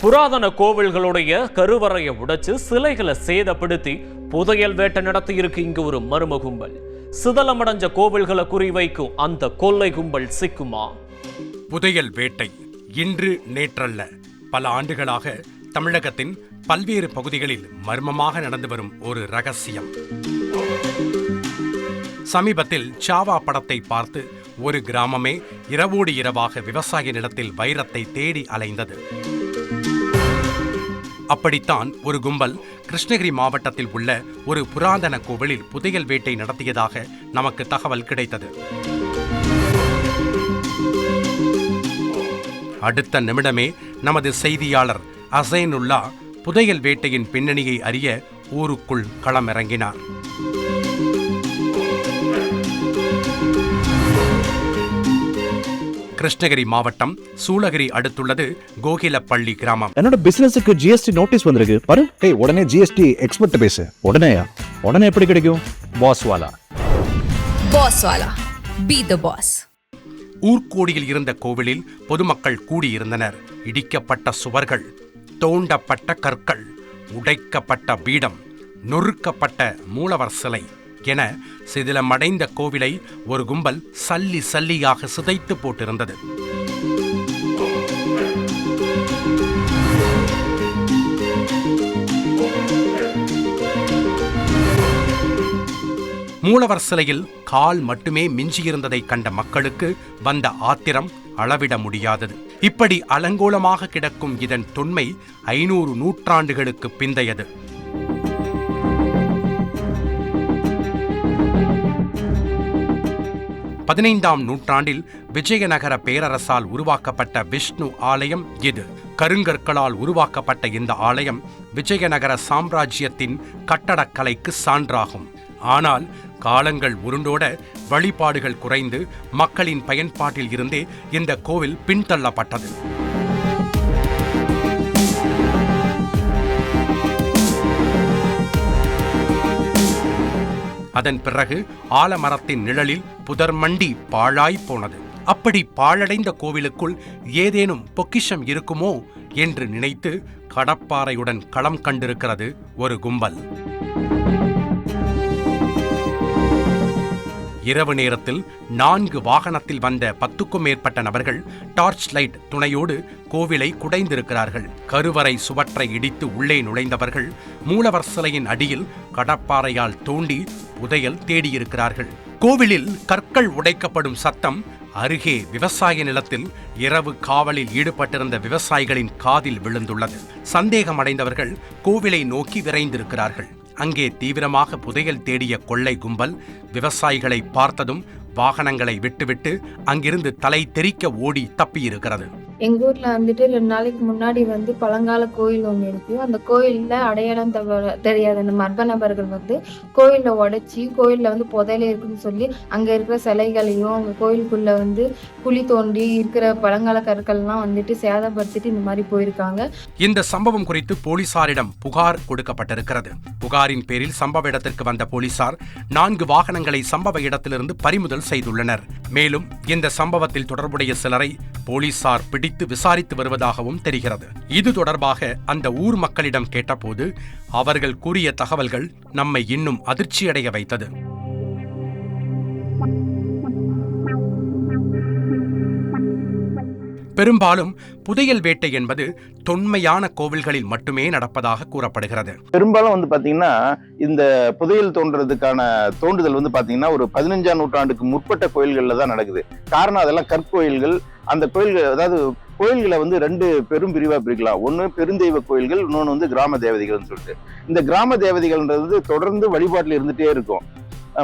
புராதன கோவில்களுடைய கருவறையை உடைச்சு சிலைகளை சேதப்படுத்தி புதையல் வேட்டை நடத்தியிருக்கு இங்கு ஒரு மர்ம கும்பல் சிதலமடைஞ்ச கோவில்களை குறிவைக்கும் அந்த கொள்ளை கும்பல் சிக்குமா? புதையல் வேட்டை இன்று நேற்றல்ல. பல ஆண்டுகளாக தமிழகத்தின் பல்வேறு பகுதிகளில் மர்மமாக நடந்து வரும் ஒரு ரகசியம். சமீபத்தில் சாவா படத்தை பார்த்து ஒரு கிராமமே இரவோடு இரவாக விவசாய நிலத்தில் வைரத்தை தேடி அலைந்தது. அப்படித்தான் ஒரு கும்பல் கிருஷ்ணகிரி மாவட்டத்தில் உள்ள ஒரு புராதன கோவிலில் புதையல் வேட்டை நடத்தியதாக நமக்கு தகவல் கிடைத்தது. அடுத்த நிமிடமே நமது செய்தியாளர் அசைனுல்லா புதையல் வேட்டையின் பின்னணியை அறிய ஊருக்குள் களமிறங்கினார். கிருஷ்ணகிரி மாவட்டம் சூளகிரி அடுத்துள்ளது கோகிலப்பள்ளி கிராமம். என்னோட பிசினஸுக்கு ஜிஎஸ்டி நோட்டீஸ் வந்திருக்கு. பாரு ஏய் உடனே ஜிஎஸ்டி எக்ஸ்பர்ட் பேசு. உடனேயா? உடனே எப்படி கிடைக்கும்? Boss Wala. Boss Wala. Be the boss. ஊர்கோடியில் இருந்த கோவிலில் பொதுமக்கள் கூடியிருந்தனர். இடிக்கப்பட்ட சுவர்கள் தோண்டப்பட்ட கற்கள் உடைக்கப்பட்ட பீடம் நொறுக்கப்பட்ட மூலவர் சிலை என சிதிலமடைந்த கோவிலை ஒரு கும்பல் சல்லி சல்லியாக சிதைத்து போட்டிருந்தது. மூலவர் சிலையில் கால் மட்டுமே மிஞ்சியிருந்ததை கண்ட மக்களுக்கு வந்த ஆத்திரம் அளவிட முடியாதது. இப்படி அலங்கோலமாக கிடக்கும் இதன் தொன்மை ஐநூறு நூற்றாண்டுகளுக்கு பிந்தையது. பதினைந்தாம் நூற்றாண்டில் விஜயநகர பேரரசால் உருவாக்கப்பட்ட விஷ்ணு ஆலயம் இது கருங்கற்களால் உருவாக்கப்பட்ட இந்த ஆலயம் விஜயநகர சாம்ராஜ்யத்தின் கட்டடக்கலைக்கு சான்றாகும். ஆனால் காலங்கள் உருண்டோட வழிபாடுகள் குறைந்து மக்களின் பயன்பாட்டில் இருந்தே இந்த கோவில் பின்தள்ளப்பட்டது. அதன் பிறகு ஆலமரத்தின் நிழலில் புதர்மண்டி பாழாய் போனது. அப்படி பாழடைந்த கோவிலுக்குள் ஏதேனும் பொக்கிஷம் இருக்குமோ என்று நினைத்து கடப்பாறையுடன் களம் கண்டிருக்கிறது ஒரு கும்பல். இரவு நேரத்தில் நான்கு வாகனத்தில் வந்த பத்துக்கும் மேற்பட்ட நபர்கள் டார்ச் லைட் துணையோடு கோவிலை குடைந்திருக்கிறார்கள். கருவறை சுவற்றை இடித்து உள்ளே நுழைந்தவர்கள் மூலவர் சிலையின் அடியில் கடப்பாறையால் தோண்டி புதையல் தேடியிருக்கிறார்கள். கோவிலில் கற்கள் உடைக்கப்படும் சத்தம் அருகே விவசாய நிலத்தில் இரவு காவலில் ஈடுபட்டிருந்த விவசாயிகளின் காதில் விழுந்துள்ளது. சந்தேகமடைந்தவர்கள் கோவிலை நோக்கி விரைந்திருக்கிறார்கள். அங்கே தீவிரமாக புதையல் தேடிய கொள்ளை கும்பல் விவசாயிகளை பார்த்ததும் வாகனங்களை விட்டுவிட்டு அங்கிருந்து தலை தெறிக்க ஓடி தப்பியிருக்கிறது. எங்க ஊர்ல வந்துட்டு ரெண்டு நாளைக்கு முன்னாடி வந்து பழங்கால கோயில் ஒன்று இருக்கு. அந்த கோயில்ல அடையாளம் தவ- தெரியாத அந்த மர்ம நபர்கள் வந்து கோயிலில் உடைச்சி கோயிலில் வந்து புதையில இருக்குன்னு சொல்லி அங்கே இருக்கிற சிலைகளையும் அங்கே கோயிலுக்குள்ள வந்து குழி தோண்டி இருக்கிற பழங்கால கற்கள்லாம் வந்துட்டு சேதப்படுத்திட்டு இந்த மாதிரி போயிருக்காங்க. இந்த சம்பவம் குறித்து போலீசாரிடம் புகார் கொடுக்கப்பட்டிருக்கிறது. புகாரின் பேரில் சம்பவ இடத்திற்கு வந்த போலீசார் நான்கு வாகனங்களை சம்பவ இடத்திலிருந்து பறிமுதல் செய்துள்ளனர். மேலும் இந்த சம்பவத்தில் தொடர்புடைய சிலரை போலீசார் பிடித்து விசாரித்து வருவதாகவும் தெரிகிறது. இது தொடர்பாக அந்த ஊர் மக்களிடம் கேட்டபோது அவர்கள் கூறிய தகவல்கள் நம்மை இன்னும் அதிர்ச்சியடைய வைத்தது. பெரும்பாலும் புதையல் வேட்டை என்பது தொன்மையான கோவில்களில் மட்டுமே நடப்பதாக கூறப்படுகிறது. பெரும்பாலும் வந்து பாத்தீங்கன்னா இந்த புதையல் தோன்றதுக்கான தோண்டுதல் வந்து பாத்தீங்கன்னா ஒரு பதினஞ்சாம் நூற்றாண்டுக்கு முற்பட்ட கோயில்களில் தான் நடக்குது. காரணம் அதெல்லாம் கற்கோயில்கள் அந்த கோயில்கள் அதாவது கோயில்களை வந்து ரெண்டு பெரும் பிரிவாக பிரிக்கலாம். ஒன்று பெருந்தெய்வ கோயில்கள் இன்னொன்று வந்து கிராம தேவதைகள்னு சொல்லிட்டு. இந்த கிராம தேவதைகள்ன்றது தொடர்ந்து வழிபாட்டில் இருந்துகிட்டே இருக்கும்.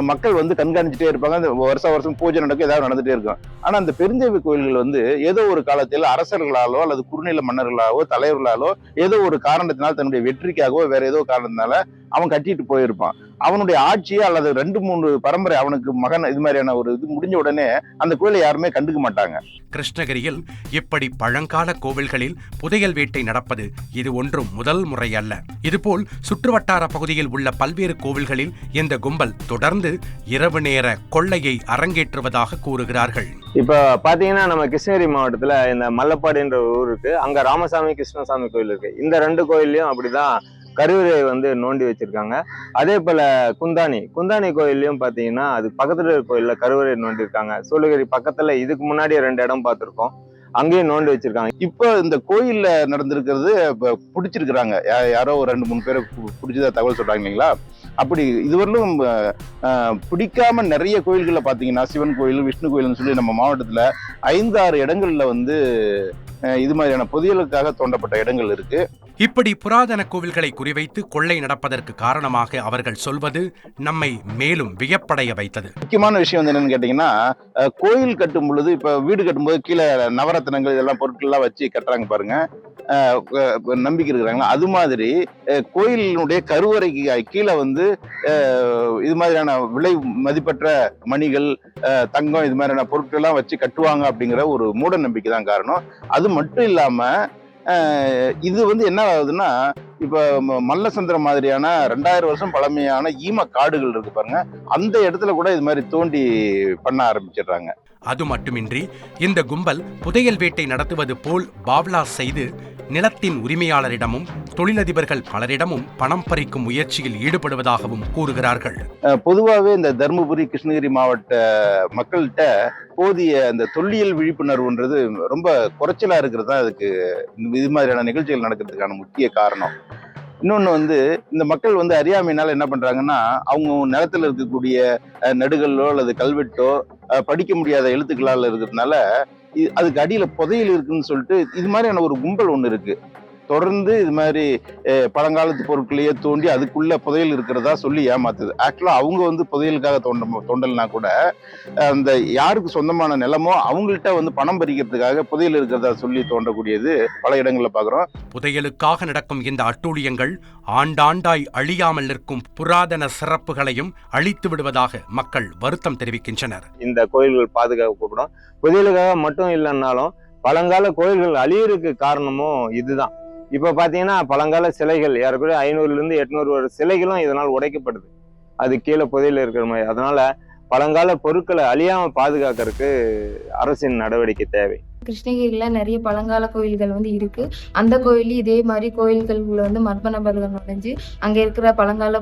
மக்கள் வந்து கண்காணிச்சுட்டே இருப்பாங்க. அந்த வருஷம் வருஷம் பூஜை நடக்கும் ஏதாவது நடந்துட்டே இருக்கும். ஆனால் அந்த பெருந்தெய்வ கோயில்கள் வந்து ஏதோ ஒரு காலத்தில் அரசர்களாலோ அல்லது குறுநில மன்னர்களாலோ தலைவர்களாலோ ஏதோ ஒரு காரணத்தினால் தன்னுடைய வெற்றிக்காகவோ வேற ஏதோ காரணத்தினால அவன் கட்டிட்டு போயிருப்பான். அவனுடைய ஆட்சி அல்லது ரெண்டு மூணு பரம்பரை அவனுக்கு மகன் இது மாதிரியான ஒரு இது முடிஞ்ச உடனே அந்த கோயிலை யாருமே கண்டுக்க மாட்டாங்க. கிருஷ்ணகிரியில் இப்படி பழங்கால கோவில்களில் புதையல் வேட்டை நடப்பது இது ஒன்றும் முதல் முறை அல்ல. இதுபோல் சுற்றுவட்டார பகுதியில் உள்ள பல்வேறு கோவில்களில் இந்த கும்பல் தொடர்ந்து இரவு நேர கொள்ளையை அரங்கேற்றுவதாக கூறுகிறார்கள். இப்போ பார்த்தீங்கன்னா நம்ம கிருஷ்ணகிரி மாவட்டத்தில் இந்த மல்லப்பாடின்ற ஒரு ஊர் இருக்கு. அங்கே ராமசாமி கிருஷ்ணசாமி கோயில் இருக்கு. இந்த ரெண்டு கோயில்லையும் அப்படிதான் கருவறை வந்து நோண்டி வச்சிருக்காங்க. அதே போல குந்தானி குந்தானி கோயில்லையும் பார்த்தீங்கன்னா அது பக்கத்துல இருக்க கோயில்ல கருவறை நோண்டி இருக்காங்க சூளகிரி பக்கத்துல இதுக்கு முன்னாடி ரெண்டு இடம் பார்த்துருக்கோம் அங்கேயும் நோண்டி வச்சிருக்காங்க. இப்போ இந்த கோயில்ல நடந்திருக்கிறது பிடிச்சிருக்கிறாங்க. யாரோ ஒரு ரெண்டு மூணு பேரை பிடிச்சதா தகவல் சொல்றாங்க இல்லைங்களா? அப்படி இதுவரையிலும் பிடிக்காம நிறைய கோயில்களில் பார்த்தீங்கன்னா சிவன் கோயில் விஷ்ணு கோயில்னு சொல்லி நம்ம மாவட்டத்தில் ஐந்து ஆறு இடங்கள்ல வந்து இது மாதிரியான புதியலுக்காக தோண்டப்பட்ட இடங்கள் இருக்கு. இப்படி புராதன கோவில்களை குறிவைத்து கொள்ளை நடப்பதற்கு காரணமாக அவர்கள் சொல்வது நம்மை மேலும் வியப்படைய வைத்தது. முக்கியமான விஷயம் வந்து என்னன்னு கேட்டீங்கன்னா கோயில் கட்டும் பொழுது இப்ப வீடு கட்டும்போது கீழே நவரத்னங்கள் இதெல்லாம் பொருட்கள்லாம் வச்சு கட்டுறாங்க பாருங்க. நம்பிக்கை இருக்கிறாங்களா? அது மாதிரி கோயிலினுடைய கருவறைக்கு கீழே வந்து இது மாதிரியான விலை மதிப்பற்ற மணிகள் தங்கம் இது மாதிரியான பொருட்கள்லாம் வச்சு கட்டுவாங்க அப்படிங்கிற ஒரு மூட நம்பிக்கை தான் காரணம். அது மட்டும் இல்லாமல் இது வந்து என்ன ஆகுதுன்னா இப்போ ம- மல்லசந்திரம் மாதிரியான ரெண்டாயிரம் வருஷம் பழமையான ஈம காடுகள் இருக்கு பாருங்க. அந்த இடத்துல கூட இது மாதிரி தோண்டி பண்ண ஆரம்பிச்சிடுறாங்க. அது மட்டுமின்றி இந்த கும்பல் புதையல் வேட்டை நடத்துவது போல் பாவ்லா செய்து நிலத்தின் உரிமையாளரிடமும் தொழிலதிபர்கள் பலரிடமும் பணம் பறிக்கும் முயற்சியில் ஈடுபடுவதாகவும் கூறுகிறார்கள். பொதுவாகவே இந்த தருமபுரி கிருஷ்ணகிரி மாவட்ட மக்கள்கிட்ட போதிய அந்த தொல்லியல் விழிப்புணர்வுன்றது ரொம்ப குறைச்சலா இருக்கிறது தான் அதுக்கு இது மாதிரியான நிகழ்ச்சிகள் நடக்கிறதுக்கான முக்கிய காரணம். இன்னொன்று வந்து இந்த மக்கள் வந்து அறியாமையினால என்ன பண்ணுறாங்கன்னா அவங்க நிலத்தில் இருக்கக்கூடிய நடுகளோ அல்லது கல்வெட்டோ படிக்க முடியாத எழுத்துக்களால் இருக்கிறதுனால அதுக்கு அடியில் புதையல் இருக்குன்னு சொல்லிட்டு இது மாதிரியான ஒரு கும்பல் ஒன்று இருக்குது தொடர்ந்து இது மாதிரி பழங்காலத்து பொருட்களையே தோண்டி அதுக்குள்ள புதையல் இருக்கிறதா சொல்லி ஏமாத்துது. ஆக்சுவலா அவங்க வந்து புதையலுக்காக தோண்ட தோண்டல்னா கூட அந்த யாருக்கு சொந்தமான நிலமோ அவங்கள்ட்ட வந்து பணம் பறிக்கிறதுக்காக புதையல் இருக்கிறதா சொல்லி தோண்டக்கூடியது பல இடங்கள்ல பாக்குறோம். புதையலுக்காக நடக்கும் இந்த அட்டூழியங்கள் ஆண்டாண்டாய் அழியாமல் நிற்கும் புராதன சிறப்புகளையும் அழித்து விடுவதாக மக்கள் வருத்தம் தெரிவிக்கின்றனர். இந்த கோயில்கள் பாதுகாக்கப்படும் புதையலுக்காக மட்டும் இல்லைன்னாலும் பழங்கால கோயில்கள் அழியறதுக்கு காரணமும் இதுதான். இப்போ பார்த்தீங்கன்னா பழங்கால சிலைகள் ஏறக்குறைய ஐநூறுலேருந்து எட்நூறு வரை சிலைகளும் இதனால் உடைக்கப்படுது. அது கீழே புதையில் இருக்கிற மாதிரி. அதனால பழங்கால பொருட்களை அழியாமல் பாதுகாக்கிறதுக்கு அரசின் நடவடிக்கை தேவை. கிருஷ்ணகிரியில் நிறைய பழங்கால கோயில்கள் வந்து இருக்கு. அந்த கோயிலையும் இதே மாதிரி கோயில்களுக்குள்ள வந்து மர்ம நபர்கள் நுழைஞ்சு அங்கே இருக்கிற பழங்கால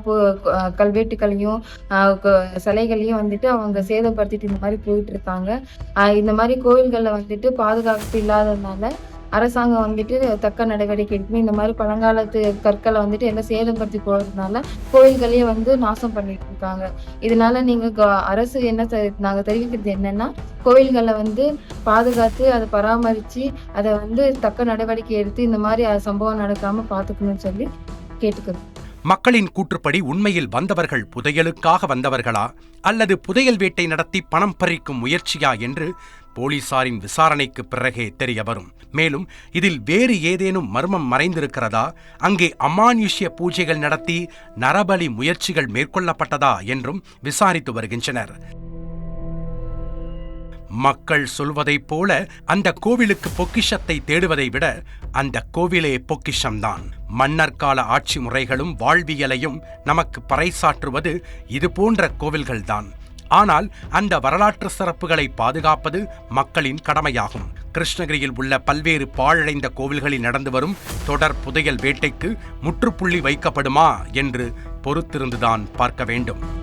கல்வெட்டுகளையும் சிலைகளையும் வந்துட்டு அவங்க சேதப்படுத்திட்டு இந்த மாதிரி போயிட்டு இருக்காங்க. இந்த மாதிரி கோயில்களில் வந்துட்டு பாதுகாப்பு இல்லாததுனால அரசாங்கம் வந்துட்டு தக்க நடவடிக்கை எடுக்கணும் இந்த மாதிரி பழங்காலத்து கற்களை வந்துட்டு எல்லாம் சேதப்படுத்தி போகிறதுனால கோயில்களையே வந்து நாசம் பண்ணிட்டு இருக்காங்க. இதனால நீங்க அரசு என்ன தெ- நாங்க தெரிவிக்கிறது என்னன்னா கோயில்களை வந்து பாதுகாத்து அதை பராமரித்து அதை வந்து தக்க நடவடிக்கை எடுத்து இந்த மாதிரி சம்பவம் நடக்காம பார்த்துக்கணும்னு சொல்லி கேட்டுக்கிறோம் மக்களின் கூற்றுப்படி உண்மையில் வந்தவர்கள் புதையலுக்காக வந்தவர்களா? அல்லது புதையல் வேட்டை நடத்தி பணம் பறிக்கும் முயற்சியா என்று போலீசாரின் விசாரணைக்கு பிறகே தெரிய வரும். மேலும் இதில் வேறு ஏதேனும் மர்மம் மறைந்திருக்கிறதா? அங்கே அமானுஷ்ய பூஜைகள் நடத்தி நரபலி முயற்சிகள் மேற்கொள்ளப்பட்டதா என்றும் விசாரித்து வருகின்றனர். மக்கள் சொல்வதைப் போல அந்த கோவிலுக்கு பொக்கிஷத்தை தேடுவதை விட அந்த கோவிலே பொக்கிஷம்தான். மன்னர் கால ஆட்சி முறைகளும் வாழ்வியலையும் நமக்கு பறைசாற்றுவது இது போன்ற கோவில்கள்தான். ஆனால் அந்த வரலாற்று சிறப்புகளை பாதுகாப்பது மக்களின் கடமையாகும். கிருஷ்ணகிரியில் உள்ள பல்வேறு பாழடைந்த கோவில்களில் நடந்து வரும் தொடர் புதையல் வேட்டைக்கு முற்றுப்புள்ளி வைக்கப்படுமா என்று பொறுத்திருந்துதான் பார்க்க வேண்டும்.